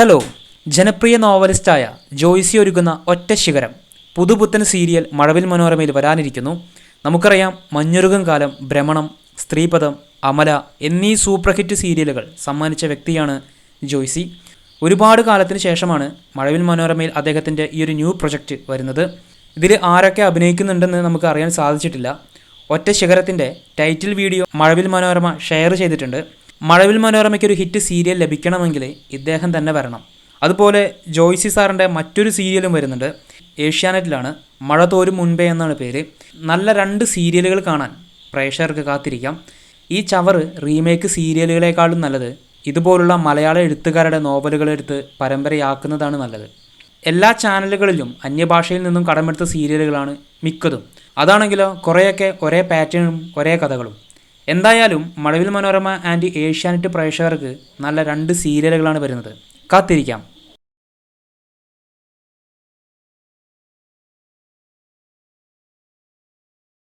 Hello ജനപ്രിയ നോവലിസ്റ്റായ ജോയ്സി ഒരുക്കുന്ന ഒറ്റ ശിഖരം. പുതുപുത്തൻ സീരിയൽ മഴവിൽ മനോരമയിൽ വരാനിരിക്കുന്നു. നമുക്കറിയാം മഞ്ഞുരുകം കാലം ഭ്രമണം സ്ത്രീപദം അമല എന്നീ സൂപ്പർ ഹിറ്റ് സീരിയലുകൾ സമ്മാനിച്ച വ്യക്തിയാണ് ജോയ്സി. ഒരുപാട് കാലത്തിന് ശേഷമാണ് മഴവിൽ മനോരമയിൽ അദ്ദേഹത്തിന്റെ ഈ ഒരു ന്യൂ പ്രൊജക്റ്റ് വരുന്നത്. ഇതിൽ ആരൊക്കെ അഭിനയിക്കുന്നുണ്ടെന്ന് നമുക്ക് അറിയാൻ സാധിച്ചിട്ടില്ല. ഒറ്റ ശിഖരത്തിന്റെ title video Mazhavil Manorama share ചെയ്തിട്ടുണ്ട്. മഴവിൽ മനോരമയ്ക്ക് ഒരു ഹിറ്റ് സീരിയൽ ലഭിക്കണമെങ്കിൽ ഇദ്ദേഹം തന്നെ വരണം. അതുപോലെ ജോയ്സി സാറിന്റെ മറ്റൊരു സീരിയലും വരുന്നുണ്ട്. ഏഷ്യാനെറ്റിലാണ് മഴ തോരും മുൻപേ എന്നാണ് പേര്. നല്ല രണ്ട് സീരിയലുകൾ കാണാൻ പ്രേക്ഷകർക്ക് കാത്തിരിക്കാം. ഈ ചവറ് റീമേക്ക് സീരിയലുകളെക്കാളും നല്ലത് ഇതുപോലുള്ള മലയാള എഴുത്തുകാരുടെ നോവലുകളെടുത്ത് പരമ്പരയാക്കുന്നതാണ് നല്ലത്. എല്ലാ ചാനലുകളിലും അന്യഭാഷയിൽ നിന്നും കടമെടുത്ത സീരിയലുകളാണ് മിക്കതും. അതാണെങ്കിലോ കുറേയൊക്കെ ഒരേ പാറ്റേണും ഒരേ കഥകളും. എന്തായാലും മഴവിൽ മനോരമ ആൻഡ് ഏഷ്യാനെറ്റ് പ്രേക്ഷകർക്ക് നല്ല രണ്ട് സീരിയലുകളാണ് വരുന്നത്. കാത്തിരിക്കാം.